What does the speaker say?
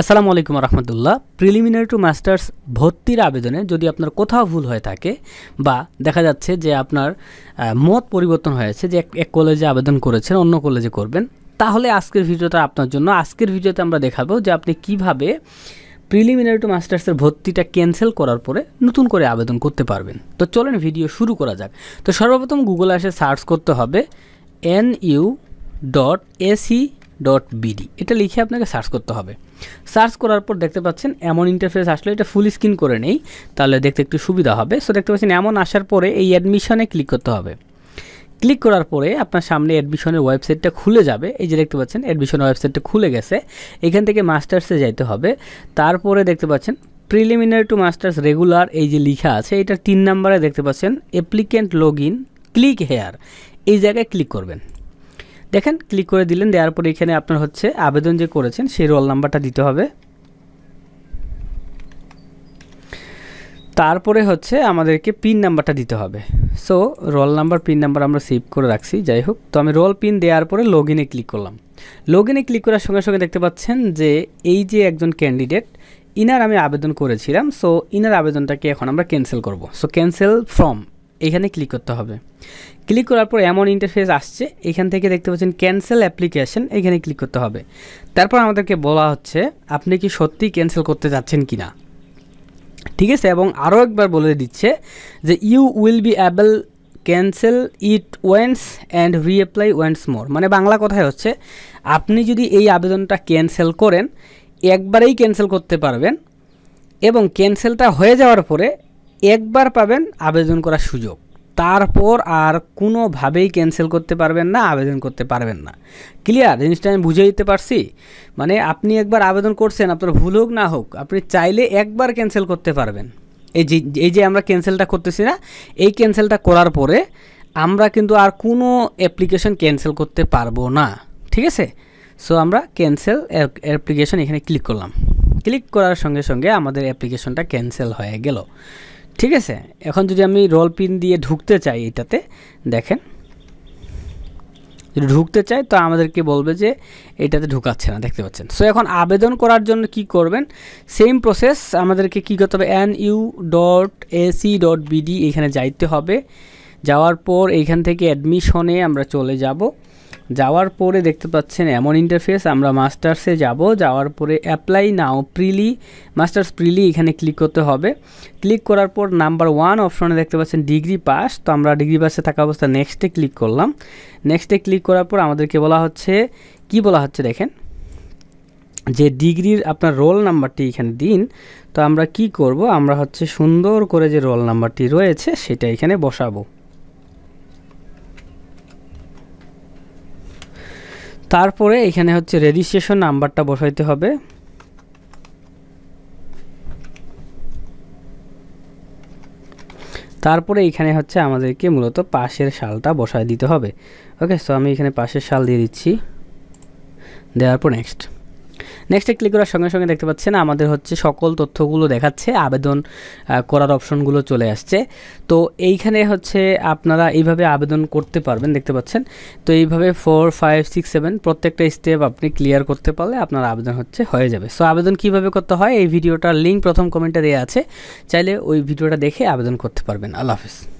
আসসালামু আলাইকুম রহমতুল্লাহ। Preliminary to masters ভর্তির আবেদনে যদি আপনার কোথাও ভুল হয়ে থাকে বা দেখা যাচ্ছে যে আপনার মত পরিবর্তন হয়েছে যে এক কলেজে আবেদন করেছেন, অন্য কলেজে করবেন, তাহলে আজকের ভিডিওটা আপনার জন্য, আজকের ভিডিওতে আমরা দেখাবো যে আপনি কীভাবে প্রিলিমিনারি টু মাস্টার্সের ভর্তিটা ক্যান্সেল করার পরে নতুন করে আবেদন করতে পারবেন। তো চলেন ভিডিও শুরু করা যাক। তো সর্বপ্রথম গুগলে এসে সার্চ করতে হবে N U dot AC dot BD এটা লিখে আপনাকে সার্চ করতে হবে। সার্চ করার পর দেখতে পাচ্ছেন, এমন ইন্টারফেস আসলে এটা ফুল স্ক্রিন করে নেই, তাহলে দেখতে একটু সুবিধা হবে। সো দেখতে পাচ্ছেন, এমন আসার পরে এই অ্যাডমিশনে ক্লিক করতে হবে। ক্লিক করার পরে আপনার সামনে অ্যাডমিশনের ওয়েবসাইটটা খুলে যাবে। এই যে দেখতে পাচ্ছেন অ্যাডমিশনের ওয়েবসাইটটা খুলে গেছে। এখান থেকে মাস্টার্সে যাইতে হবে। তারপরে দেখতে পাচ্ছেন প্রিলিমিনারি টু মাস্টার্স রেগুলার এই যে লেখা আছে এটা তিন নম্বরে দেখতে পাচ্ছেন applicant log in click here এই জায়গায় ক্লিক করবেন। দেখেন ক্লিক করে দিলেন, দেওয়ার পরে এখানে আপনার হচ্ছে আবেদন যে করেছেন, সেই রোল নাম্বারটা দিতে হবে। তারপরে হচ্ছে আমাদেরকে পিন নাম্বারটা দিতে হবে। So roll number pin number আমরা সেভ করে রাখছি, যাই হোক। তো আমি রোল পিন দেওয়ার পরে লগ ইনে ক্লিক করলাম। লগ ইনে ক্লিক করার সঙ্গে সঙ্গে দেখতে পাচ্ছেন যে এই যে একজন ক্যান্ডিডেট ইনার আমি আবেদন করেছিলাম। সো ইনার আবেদনটাকে এখন আমরা ক্যান্সেল করব। সো ক্যান্সেল ফ্রম এখানে ক্লিক করতে হবে। ক্লিক করার পর এমন ইন্টারফেস আসছে, এখান থেকে দেখতে পাচ্ছেন ক্যান্সেল অ্যাপ্লিকেশন এখানে ক্লিক করতে হবে। তারপর আমাদেরকে বলা হচ্ছে, আপনি কি সত্যি ক্যান্সেল করতে যাচ্ছেন কি না ঠিক আছে, এবং আরও একবার বলে দিচ্ছে যে you will be able cancel it once and reapply once more মানে বাংলা কথায় হচ্ছে, আপনি যদি এই আবেদনটা ক্যান্সেল করেন, একবারেই ক্যান্সেল করতে পারবেন, এবং ক্যান্সেলটা হয়ে যাওয়ার পরে একবার পাবেন আবেদন করার সুযোগ। তারপর আর কোনোভাবেই ক্যান্সেল করতে পারবেন না, আবেদন করতে পারবেন না। ক্লিয়ার জিনিসটা আমি বুঝে দিতে পারছি? মানে আপনি একবার আবেদন করছেন, আপনার ভুল হোক না হোক, আপনি চাইলে একবার ক্যান্সেল করতে পারবেন। এই যে এই যে আমরা ক্যান্সেলটা করতেছি না, এই ক্যান্সেলটা করার পরে আমরা কিন্তু আর কোনো অ্যাপ্লিকেশন ক্যান্সেল করতে পারব না। ঠিক আছে? সো আমরা ক্যান্সেল অ্যাপ্লিকেশন এখানে ক্লিক করলাম। ক্লিক করার সঙ্গে সঙ্গে আমাদের অ্যাপ্লিকেশনটা ক্যান্সেল হয়ে গেল। ঠিক আছে? এখন যদি আমি রোল পিন দিয়ে ঢুকতে চাই এটাতে, দেখেন। যদি ঢুকতে চাই, তো আমাদেরকে বলবে যে এটাতে ঢুকাচ্ছে না, দেখতে পাচ্ছেন। সো এখন আবেদন করার জন্য কি করবেন? সেম প্রসেস আমাদেরকে কী করতে হবে? N U dot AC dot BD এখানে যাইতে হবে। যাওয়ার পর এইখান থেকে অ্যাডমিশনে আমরা চলে যাব। যাওয়ার পরে দেখতে পাচ্ছেন এমন ইন্টারফেস আমরা মাস্টার্সে যাব। যাওয়ার পরে অ্যাপ্লাই নাও প্রিলি মাস্টার্স প্রিলি এখানে ক্লিক করতে হবে। ক্লিক করার পর নাম্বার ওয়ান অপশনে দেখতে পাচ্ছেন ডিগ্রি পাস তো আমরা ডিগ্রি পাসে থাকা অবস্থা নেক্সটে ক্লিক করলাম। নেক্সটে ক্লিক করার পর আমাদেরকে বলা হচ্ছে, কি বলা হচ্ছে দেখেন? যে ডিগ্রির আপনার রোল নাম্বারটি এখানে দিন, তো আমরা কি করব? আমরা হচ্ছে সুন্দর করে যে রোল নাম্বারটি রয়েছে, সেটা এখানে বসাবো। তারপরে এখানে হচ্ছে রেজিস্ট্রেশন নাম্বারটা বসাইতে হবে। তারপরে এখানে হচ্ছে আমাদেরকে মূলত পাশের শালটা বসায় দিতে হবে। ওকে সো আমি এখানে পাশের শাল দিয়ে দিচ্ছি। দেওয়ার পর নেক্সট নেক্সটে ক্লিক করার সঙ্গে সঙ্গে দেখতে পাচ্ছেন আমাদের হচ্ছে সকল তথ্যগুলো দেখাচ্ছে, আবেদন করার অপশনগুলো চলে আসছে। তো এইখানে হচ্ছে আপনারা এইভাবে আবেদন করতে পারবেন, দেখতে পাচ্ছেন। তো এইভাবে ফোর ফাইভ সিক্স সেভেন প্রত্যেকটা স্টেপ আপনি ক্লিয়ার করতে পারলে আপনার আবেদন হচ্ছে হয়ে যাবে। সো আবেদন কীভাবে করতে হয়? এই ভিডিওটার লিঙ্ক প্রথম কমেন্টে দেওয়া আছে। চাইলে ওই ভিডিওটা দেখে আবেদন করতে পারবেন। আল্লাহ হাফিজ।